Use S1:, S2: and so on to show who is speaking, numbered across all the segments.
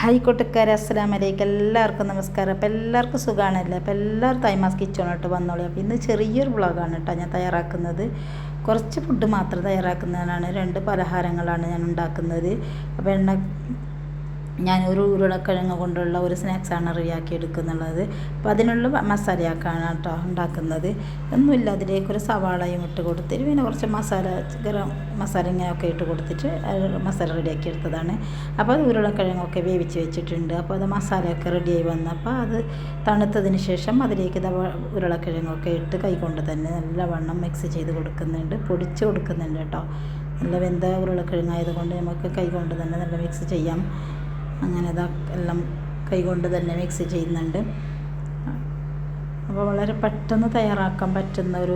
S1: Hi കൂട്ടുകാരെ അസ്സലാം വലൈക്കും എല്ലാവർക്കും നമസ്കാരം. അപ്പോൾ എല്ലാവർക്കും സുഖമാണല്ലേ അപ്പോൾ എല്ലാവരും തൈമാസ് കിച്ചണോട്ട് വന്നോളൂ. അപ്പോൾ ഇന്ന് ചെറിയൊരു വ്ളോഗാണ് കേട്ടോ ഞാൻ തയ്യാറാക്കുന്നത്. കുറച്ച് ഫുഡ് മാത്രം തയ്യാറാക്കുന്നതിനാണ് രണ്ട് പലഹാരങ്ങളാണ് ഞാൻ ഉണ്ടാക്കുന്നത്. അപ്പോൾ എണ്ണ ഞാൻ ഒരു ഉരുളക്കിഴങ്ങ് കൊണ്ടുള്ള ഒരു സ്നാക്സാണ് റെഡിയാക്കി എടുക്കുന്നുള്ളത്. അപ്പോൾ അതിനുള്ള മസാലയാക്കാണ് കേട്ടോ ഉണ്ടാക്കുന്നത്. ഒന്നുമില്ല അതിലേക്ക് ഒരു സവാളയും ഇട്ട് കൊടുത്തിട്ട് പിന്നെ കുറച്ച് മസാല ഗരം മസാല ഇങ്ങനെയൊക്കെ ഇട്ട് കൊടുത്തിട്ട് മസാല റെഡിയാക്കി എടുത്തതാണ്. അപ്പോൾ അത് ഉരുളക്കിഴങ്ങൊക്കെ വേവിച്ച് വെച്ചിട്ടുണ്ട്. അപ്പോൾ അത് മസാലയൊക്കെ റെഡിയായി വന്നപ്പോൾ അത് തണുത്തതിന് ശേഷം അതിലേക്ക് ഉരുളക്കിഴങ്ങൊക്കെ ഇട്ട് കൈകൊണ്ട് തന്നെ നല്ലവണ്ണം മിക്സ് ചെയ്ത് കൊടുക്കുന്നുണ്ട്. പൊടിച്ച് കൊടുക്കുന്നുണ്ട് കേട്ടോ. നല്ല വെന്ത ഉരുളക്കിഴങ്ങായതുകൊണ്ട് നമുക്ക് കൈകൊണ്ട് തന്നെ നല്ല മിക്സ് ചെയ്യാം. അങ്ങനെ അതാ എല്ലാം കൈകൊണ്ട് തന്നെ മിക്സ് ചെയ്യുന്നുണ്ട്. അപ്പോൾ വളരെ പെട്ടെന്ന് തയ്യാറാക്കാൻ പറ്റുന്ന ഒരു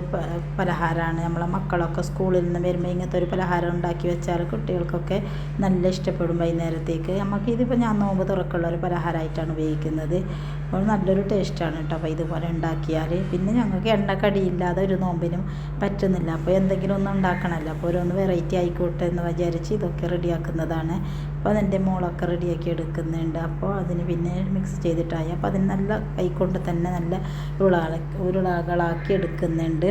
S1: പലഹാരമാണ്. നമ്മളെ മക്കളൊക്കെ സ്കൂളിൽ നിന്ന് വരുമ്പോൾ ഇങ്ങനത്തെ ഒരു പലഹാരം ഉണ്ടാക്കി വെച്ചാൽ കുട്ടികൾക്കൊക്കെ നല്ല ഇഷ്ടപ്പെടും വൈകുന്നേരത്തേക്ക്. നമുക്ക് ഇതിപ്പോൾ ഞാൻ നോമ്പ് തുറക്കുള്ള ഒരു പലഹാരമായിട്ടാണ് ഉപയോഗിക്കുന്നത്. അപ്പോൾ നല്ലൊരു ടേസ്റ്റാണ് കേട്ടോ. അപ്പോൾ ഇതുപോലെ ഉണ്ടാക്കിയാൽ പിന്നെ ഞങ്ങൾക്ക് എണ്ണക്കടിയില്ലാതെ ഒരു നോമ്പിനും പറ്റുന്നില്ല. അപ്പോൾ എന്തെങ്കിലും ഒന്ന് ഉണ്ടാക്കണമല്ലോ അപ്പോൾ ഓരോന്ന് വെറൈറ്റി ആയിക്കോട്ടെ എന്ന് വിചാരിച്ച് ഇതൊക്കെ റെഡിയാക്കുന്നതാണ് അപ്പോൾ അതെന്റെ മോളൊക്കെ റെഡിയാക്കി എടുക്കുന്നുണ്ട്. അപ്പോൾ അതിന് പിന്നെ മിക്സ് ചെയ്തിട്ടായി. അപ്പോൾ അതിന് നല്ല കൈകൊണ്ട് തന്നെ നല്ല ഉരുള ഉരുളകളാക്കി എടുക്കുന്നുണ്ട്.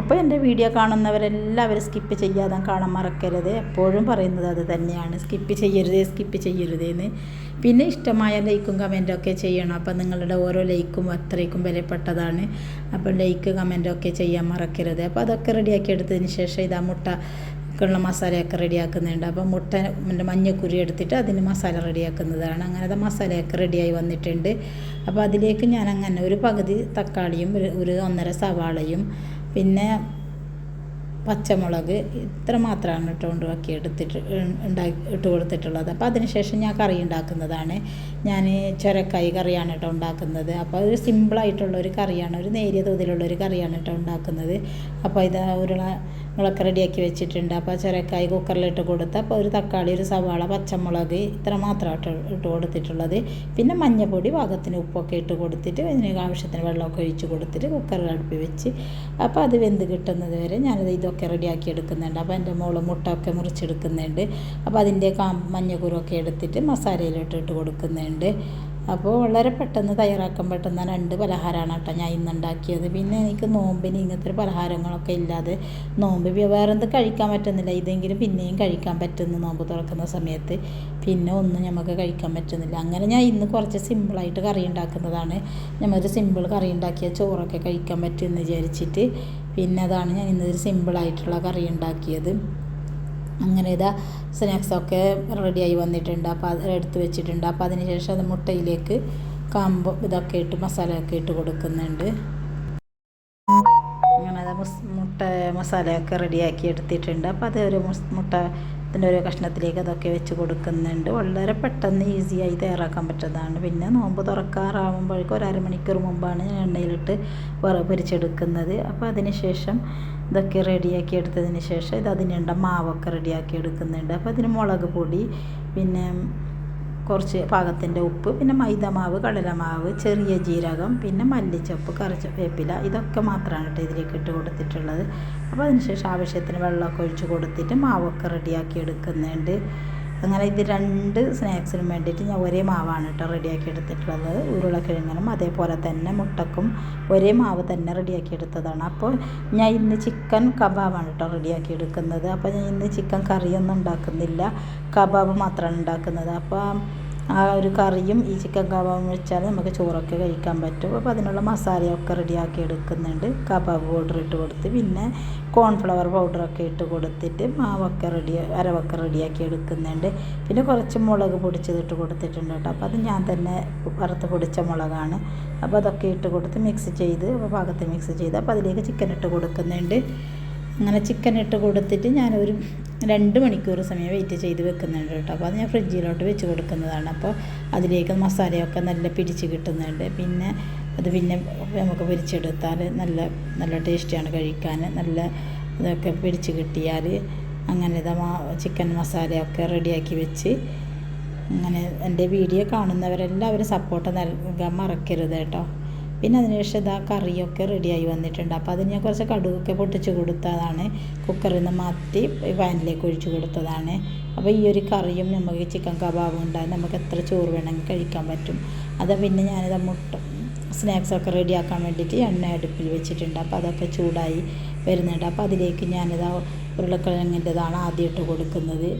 S1: അപ്പോൾ എന്റെ വീഡിയോ കാണുന്നവരെല്ലാവരും സ്കിപ്പ് ചെയ്യാതെ കാണാൻ മറക്കരുത്. എപ്പോഴും പറയുന്നത് അത് തന്നെയാണ്. സ്കിപ്പ് ചെയ്യരുത് സ്കിപ്പ് ചെയ്യരുതേന്ന് പിന്നെ ഇഷ്ടമായ ലൈക്കും കമന്റും ഒക്കെ ചെയ്യണം. അപ്പോൾ നിങ്ങളുടെ ഓരോ ലൈക്കും അത്രയ്ക്കും വിലപ്പെട്ടതാണ്. അപ്പോൾ ലൈക്ക് കമന്റും ഒക്കെ ചെയ്യാൻ മറക്കരുത്. അപ്പോൾ അതൊക്കെ റെഡിയാക്കി എടുത്തതിന് ശേഷം ഇതാ മുട്ട ഉള്ള മസാലയൊക്കെ റെഡിയാക്കുന്നുണ്ട്. അപ്പോൾ മുട്ട മഞ്ഞക്കുരി എടുത്തിട്ട് അതിന് മസാല റെഡിയാക്കുന്നതാണ്. അങ്ങനത്തെ മസാലയൊക്കെ റെഡിയായി വന്നിട്ടുണ്ട്. അപ്പോൾ അതിലേക്ക് ഞാൻ അങ്ങനെ ഒരു പകുതി തക്കാളിയും ഒരു ഒരു ഒന്നര സവാളയും പിന്നെ പച്ചമുളക് ഇത്ര മാത്രമാണ് കേട്ടോ ഉണ്ടാക്കി എടുത്തിട്ട് ഉണ്ടാക്കി ഇട്ട് കൊടുത്തിട്ടുള്ളത്. അപ്പോൾ അതിനുശേഷം ഞാൻ കറി ഉണ്ടാക്കുന്നതാണ്. ഞാൻ ചുരക്കായി കറിയാണ് കേട്ടോ ഉണ്ടാക്കുന്നത്. അപ്പോൾ ഒരു സിമ്പിളായിട്ടുള്ള ഒരു കറിയാണ് ഒരു നേരിയ തോതിലുള്ള ഒരു കറിയാണ് കേട്ടോ ഉണ്ടാക്കുന്നത്. അപ്പോൾ ഇത് ഉരുള മുളക്ക് റെഡിയാക്കി വെച്ചിട്ടുണ്ട്. അപ്പോൾ ചുരക്കായി കുക്കറിലിട്ട് കൊടുത്ത് അപ്പോൾ ഒരു തക്കാളി ഒരു സവാള പച്ചമുളക് ഇത്ര മാത്രമായിട്ട് ഇട്ട് കൊടുത്തിട്ടുള്ളത്. പിന്നെ മഞ്ഞപ്പൊടി പാകത്തിന് ഉപ്പൊക്കെ ഇട്ട് കൊടുത്തിട്ട് അതിന് ആവശ്യത്തിന് വെള്ളമൊക്കെ ഒഴിച്ച് കൊടുത്തിട്ട് കുക്കറിൽ അടുപ്പി വെച്ച് അപ്പോൾ അത് വെന്ത് കിട്ടുന്നത് വരെ ഞാനത് ഇതൊക്കെ റെഡിയാക്കി എടുക്കുന്നുണ്ട്. അപ്പോൾ എന്റെ മോൾ മുട്ടയൊക്കെ മുറിച്ചെടുക്കുന്നുണ്ട്. അപ്പോൾ അതിന്റെ കാ മഞ്ഞക്കുരൊക്കെ എടുത്തിട്ട് മസാലയിലോട്ട് ഇട്ട് കൊടുക്കുന്നുണ്ട്. അപ്പോൾ വളരെ പെട്ടെന്ന് തയ്യാറാക്കാൻ പറ്റുന്ന രണ്ട് പലഹാരമാണ് കേട്ടോ ഞാൻ ഇന്ന് ഉണ്ടാക്കിയത് പിന്നെ എനിക്ക് നോമ്പിന് ഇങ്ങനത്തെ പലഹാരങ്ങളൊക്കെ ഇല്ലാതെ നോമ്പ് വേറെ എന്ത് കഴിക്കാൻ പറ്റുന്നില്ല. ഇതെങ്കിലും പിന്നെയും കഴിക്കാൻ പറ്റുന്നു നോമ്പ് തുറക്കുന്ന സമയത്ത്. പിന്നെ ഒന്നും നമുക്ക് കഴിക്കാൻ പറ്റുന്നില്ല. അങ്ങനെ ഞാൻ ഇന്ന് കുറച്ച് സിമ്പിളായിട്ട് കറി ഉണ്ടാക്കുന്നതാണ്. നമ്മളൊരു സിമ്പിൾ കറി ഉണ്ടാക്കിയ ചോറൊക്കെ കഴിക്കാൻ പറ്റുമെന്ന് വിചാരിച്ചിട്ട് പിന്നെ അതാണ് ഞാൻ ഇന്നൊരു സിമ്പിളായിട്ടുള്ള കറി ഉണ്ടാക്കിയത്. അങ്ങനെ ഇതാ സ്നാക്സൊക്കെ റെഡിയായി വന്നിട്ടുണ്ട്. അപ്പോൾ അത് എടുത്ത് വെച്ചിട്ടുണ്ട്. അപ്പോൾ അതിന് ശേഷം അത് മുട്ടയിലേക്ക് കാമ്പ് ഇതൊക്കെ ഇട്ട് മസാലയൊക്കെ ഇട്ട് കൊടുക്കുന്നുണ്ട്. അങ്ങനെ അത് മുട്ട മസാലയൊക്കെ റെഡിയാക്കി എടുത്തിട്ടുണ്ട്. അപ്പോൾ അത് ഒരു മുട്ട ഇതിന്റെ ഒരു കഷ്ണത്തിലേക്ക് അതൊക്കെ വെച്ച് കൊടുക്കുന്നുണ്ട്. വളരെ പെട്ടെന്ന് ഈസിയായി തയ്യാറാക്കാൻ പറ്റുന്നതാണ്. പിന്നെ നോമ്പ് തുറക്കാറാവുമ്പോഴേക്കും ഒരു അരമണിക്കൂർ മുമ്പാണ് ഞാൻ എണ്ണയിലിട്ട് വറ പൊരിച്ചെടുക്കുന്നത്. അപ്പോൾ അതിന് ശേഷം ഇതൊക്കെ റെഡിയാക്കി എടുത്തതിന് ശേഷം ഇത് അതിനുള്ള മാവൊക്കെ റെഡിയാക്കി എടുക്കുന്നുണ്ട്. അപ്പോൾ അതിന് മുളക് പൊടി പിന്നെ കുറച്ച് പാകത്തിന്റെ ഉപ്പ് പിന്നെ മൈദ മൈദമാവ് കടലമാവ് ചെറിയ ജീരകം പിന്നെ മല്ലിച്ചപ്പ് കറിച്ച വേപ്പില ഇതൊക്കെ മാത്രമാണ് കേട്ടോ ഇതിലേക്ക് ഇട്ട് കൊടുത്തിട്ടുള്ളത്. അപ്പോൾ അതിനുശേഷം ആവശ്യത്തിന് വെള്ളമൊക്കെ ഒഴിച്ച് കൊടുത്തിട്ട് മാവൊക്കെ റെഡിയാക്കി എടുക്കുന്നുണ്ട്. അങ്ങനെ ഇത് രണ്ട് സ്നാക്സിനും വേണ്ടിയിട്ട് ഞാൻ ഒരേ മാവാണ് കേട്ടോ റെഡിയാക്കി എടുത്തിട്ടുള്ളത്. ഉരുളക്കിഴങ്ങിനും അതേപോലെ തന്നെ മുട്ടക്കും ഒരേ മാവ് തന്നെ റെഡിയാക്കി എടുത്തതാണ്. അപ്പോൾ ഞാൻ ഇന്ന് ചിക്കൻ കബാബാണ് കേട്ടോ റെഡിയാക്കി എടുക്കുന്നത്. അപ്പോൾ ഞാൻ ഇന്ന് ചിക്കൻ കറിയൊന്നും ഉണ്ടാക്കുന്നില്ല. കബാബ് മാത്രമാണ് ഉണ്ടാക്കുന്നത്. അപ്പോൾ ആ ഒരു കറിയും ഈ ചിക്കൻ കബാബും വെച്ചാൽ നമുക്ക് ചോറൊക്കെ കഴിക്കാൻ പറ്റും. അപ്പോൾ അതിനുള്ള മസാലയൊക്കെ റെഡിയാക്കി എടുക്കുന്നുണ്ട്. കബാബ് പൗഡർ ഇട്ട് കൊടുത്ത് പിന്നെ കോൺഫ്ലവർ പൗഡറൊക്കെ ഇട്ട് കൊടുത്തിട്ട് മാവൊക്കെ റെഡി അരവൊക്കെ റെഡിയാക്കി എടുക്കുന്നുണ്ട്. പിന്നെ കുറച്ച് മുളക് പൊടിച്ചതിട്ട് കൊടുത്തിട്ടുണ്ട് കേട്ടോ. അപ്പോൾ അത് ഞാൻ തന്നെ വറുത്ത് പൊടിച്ച മുളകാണ്. അപ്പോൾ അതൊക്കെ ഇട്ട് കൊടുത്ത് മിക്സ് ചെയ്ത് അപ്പോൾ പാകത്തിൽ മിക്സ് ചെയ്ത് അപ്പോൾ അതിലേക്ക് ചിക്കൻ ഇട്ട് കൊടുക്കുന്നുണ്ട്. അങ്ങനെ ചിക്കൻ ഇട്ട് കൊടുത്തിട്ട് ഞാനൊരു രണ്ട് മണിക്കൂർ സമയം വെയിറ്റ് ചെയ്ത് വെക്കുന്നുണ്ട് കേട്ടോ. അപ്പോൾ അത് ഞാൻ ഫ്രിഡ്ജിലോട്ട് വെച്ച് കൊടുക്കുന്നതാണ്. അപ്പോൾ അതിലേക്ക് മസാലയൊക്കെ നല്ല പിടിച്ച് കിട്ടുന്നുണ്ട്. പിന്നെ അത് പിന്നെ നമുക്ക് പൊരിച്ചെടുത്താൽ നല്ല നല്ല ടേസ്റ്റിയാണ് കഴിക്കാൻ. നല്ല ഇതൊക്കെ പിടിച്ച് കിട്ടിയാൽ അങ്ങനെ ഇതാ ചിക്കൻ മസാലയൊക്കെ റെഡിയാക്കി വെച്ച് അങ്ങനെ എന്റെ വീഡിയോ കാണുന്നവരെല്ലാവരും സപ്പോർട്ട് നൽകാൻ മറക്കരുത് കേട്ടോ. പിന്നെ അതിനുശേഷം ഇതാ കറിയൊക്കെ റെഡിയായി വന്നിട്ടുണ്ട്. അപ്പോൾ അതിന് ഞാൻ കുറച്ച് കടുകൊക്കെ പൊട്ടിച്ച് കൊടുത്തതാണ്. കുക്കറിൽ നിന്ന് മാറ്റി പാനിലേക്ക് ഒഴിച്ച് കൊടുത്തതാണ്. അപ്പോൾ ഈ ഒരു കറിയും നമുക്ക് ചിക്കൻ കബാബും ഉണ്ടായി നമുക്ക് എത്ര ചോറ് വേണമെങ്കിൽ കഴിക്കാൻ പറ്റും. അത് പിന്നെ ഞാനിത് മുട്ട സ്നാക്സൊക്കെ റെഡിയാക്കാൻ വേണ്ടിയിട്ട് എണ്ണ അടുപ്പിൽ വെച്ചിട്ടുണ്ട്. അപ്പോൾ അതൊക്കെ ചൂടായി വരുന്നുണ്ട്. അപ്പോൾ അതിലേക്ക് ഞാനിത് ഉരുളക്കിഴങ്ങിന്റെതാണ് ആദ്യം ഇട്ട് കൊടുക്കുന്നത്.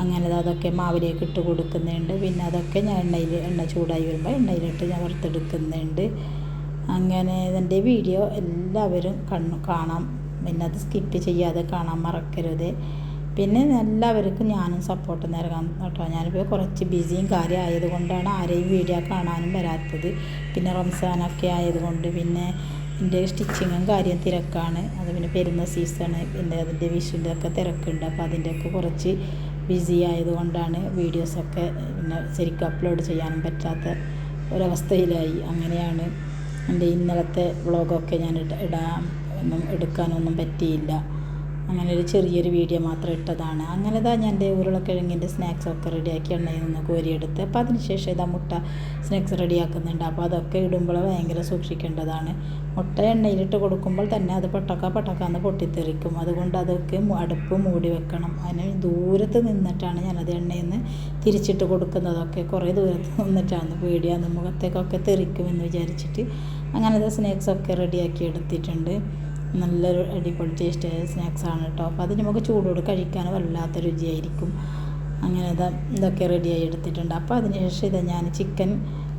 S1: അങ്ങനെ അതൊക്കെ മാവിലേക്ക് ഇട്ട് കൊടുക്കുന്നുണ്ട്. പിന്നെ അതൊക്കെ ഞാൻ എണ്ണയിൽ എണ്ണ ചൂടായി വരുമ്പോൾ എണ്ണയിലിട്ട് ഞാൻ വറുത്തെടുക്കുന്നുണ്ട്. അങ്ങനെ ഇതിന്റെ വീഡിയോ എല്ലാവരും കണ്ണു കാണാം. പിന്നെ അത് സ്കിപ്പ് ചെയ്യാതെ കാണാൻ മറക്കരുത്. പിന്നെ എല്ലാവർക്കും ഞാനും സപ്പോർട്ട് നൽകാം കേട്ടോ. ഞാനിപ്പോൾ കുറച്ച് ബിസിയും കാര്യം ആയതുകൊണ്ടാണ് ആരെയും വീഡിയോ കാണാനും വരാത്തത്. പിന്നെ റംസാനൊക്കെ ആയതുകൊണ്ട് പിന്നെ എന്റെ സ്റ്റിച്ചിങ്ങും കാര്യം തിരക്കാണ്. അത് പിന്നെ പെരുന്ന സീസണ് പിന്നെ അതിന്റെ വിഷുവിന്റെ ഒക്കെ തിരക്കുണ്ട്. അപ്പോൾ അതിന്റെയൊക്കെ കുറച്ച് ബിസി ആയതുകൊണ്ടാണ് വീഡിയോസൊക്കെ പിന്നെ ശരിക്കും അപ്ലോഡ് ചെയ്യാനും പറ്റാത്ത ഒരവസ്ഥയിലായി. അങ്ങനെയാണ്. എന്റെ ഇന്നലത്തെ വ്ളോഗൊക്കെ ഞാൻ ഇടാൻ ഒന്നും എടുക്കാനൊന്നും പറ്റിയില്ല. അങ്ങനെ ഒരു ചെറിയൊരു വീഡിയോ മാത്രം ഇട്ടതാണ്. അങ്ങനെ ഇതാ ഞാൻ എന്റെ ഉരുളക്കിഴങ്ങിന്റെ സ്നാക്സൊക്കെ റെഡിയാക്കി എണ്ണയിൽ നിന്ന് കോരിയെടുത്ത് അപ്പോൾ അതിനുശേഷം ഇതാ മുട്ട സ്നാക്സ് റെഡിയാക്കുന്നുണ്ട് അപ്പോൾ അതൊക്കെ ഇടുമ്പോൾ ഭയങ്കര സൂക്ഷിക്കേണ്ടതാണ്. മുട്ട എണ്ണയിലിട്ട് കൊടുക്കുമ്പോൾ തന്നെ അത് പൊട്ടക്ക പൊട്ടക്കാന്ന് പൊട്ടിത്തെറിക്കും. അതുകൊണ്ട് അതൊക്കെ അടുപ്പ് മൂടി വെക്കണം. അതിന് ദൂരത്ത് നിന്നിട്ടാണ് ഞാനത് എണ്ണയിൽ നിന്ന് തിരിച്ചിട്ട് കൊടുക്കുന്നതൊക്കെ കുറേ ദൂരത്ത് നിന്നിട്ടാണ് പേടിയാന്ന് മുഖത്തേക്കൊക്കെ തെറിക്കുമെന്ന് വിചാരിച്ചിട്ട് അങ്ങനത്തെ സ്നാക്സൊക്കെ റെഡിയാക്കി എടുത്തിട്ടുണ്ട്. നല്ലൊരു അടിപൊളി ടേസ്റ്റ് സ്നാക്സാണ് കേട്ടോ. അപ്പോൾ അത് നമുക്ക് ചൂടോട് കഴിക്കാൻ വല്ലാത്ത രുചിയായിരിക്കും. അങ്ങനെ ഇതാ ഇതൊക്കെ റെഡിയായി എടുത്തിട്ടുണ്ട്. അപ്പോൾ അതിനുശേഷം ഇത് ഞാൻ ചിക്കൻ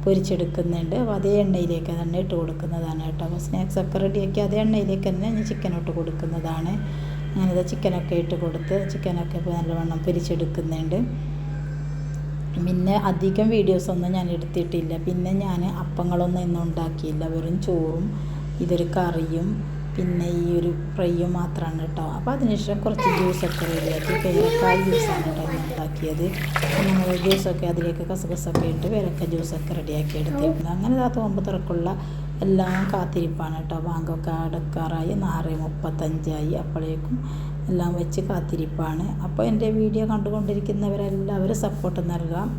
S1: പൊരിച്ചെടുക്കുന്നുണ്ട്. അപ്പോൾ അതേ എണ്ണയിലേക്ക് തന്നെ ഇട്ട് കൊടുക്കുന്നതാണ് കേട്ടോ. അപ്പോൾ സ്നാക്സൊക്കെ റെഡിയാക്കി അതേ എണ്ണയിലേക്ക് തന്നെ ഞാൻ ചിക്കൻ ഇട്ട് കൊടുക്കുന്നതാണ്. അങ്ങനെ ഇതാ ചിക്കനൊക്കെ ഇട്ട് കൊടുത്ത് ചിക്കനൊക്കെ ഇപ്പോൾ നല്ലവണ്ണം പൊരിച്ചെടുക്കുന്നുണ്ട്. പിന്നെ അധികം വീഡിയോസൊന്നും ഞാൻ എടുത്തിട്ടില്ല. പിന്നെ ഞാൻ അപ്പങ്ങളൊന്നും ഇന്നും ഉണ്ടാക്കിയില്ല. വെറും ചോറും ഇതൊരു കറിയും പിന്നെ ഈ ഒരു ഫ്രൈയും മാത്രമാണ് കേട്ടോ. അപ്പോൾ അതിനുശേഷം കുറച്ച് ജ്യൂസൊക്കെ റെഡിയാക്കി പേരക്കായ ജ്യൂസാണ് കേട്ടോ ഞാൻ ഉണ്ടാക്കിയത്. നമ്മൾ ജ്യൂസൊക്കെ അതിലേക്ക് കസകസൊക്കെ ഇട്ട് പേരക്ക ജ്യൂസൊക്കെ റെഡിയാക്കി എടുത്തിട്ടുണ്ട് അങ്ങനെ ആ തോമ്പ് തുറക്കുള്ള എല്ലാം കാത്തിരിപ്പാണ് കേട്ടോ. ബാങ്കൊക്കെ അടക്കാറായി നാറ് മുപ്പത്തഞ്ചായി. അപ്പോഴേക്കും എല്ലാം വെച്ച് കാത്തിരിപ്പാണ്. അപ്പോൾ എന്റെ വീഡിയോ കണ്ടുകൊണ്ടിരിക്കുന്നവരെല്ലാവരും സപ്പോർട്ട് നൽകാം.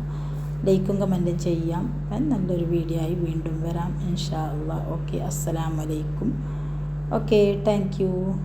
S1: ലൈക്കും കമന്റും ചെയ്യാം. നല്ലൊരു വീഡിയോ ആയി വീണ്ടും വരാം. ഇൻഷാ അള്ളാ. ഓക്കെ. അസ്സലാമലൈക്കും. Okay thank you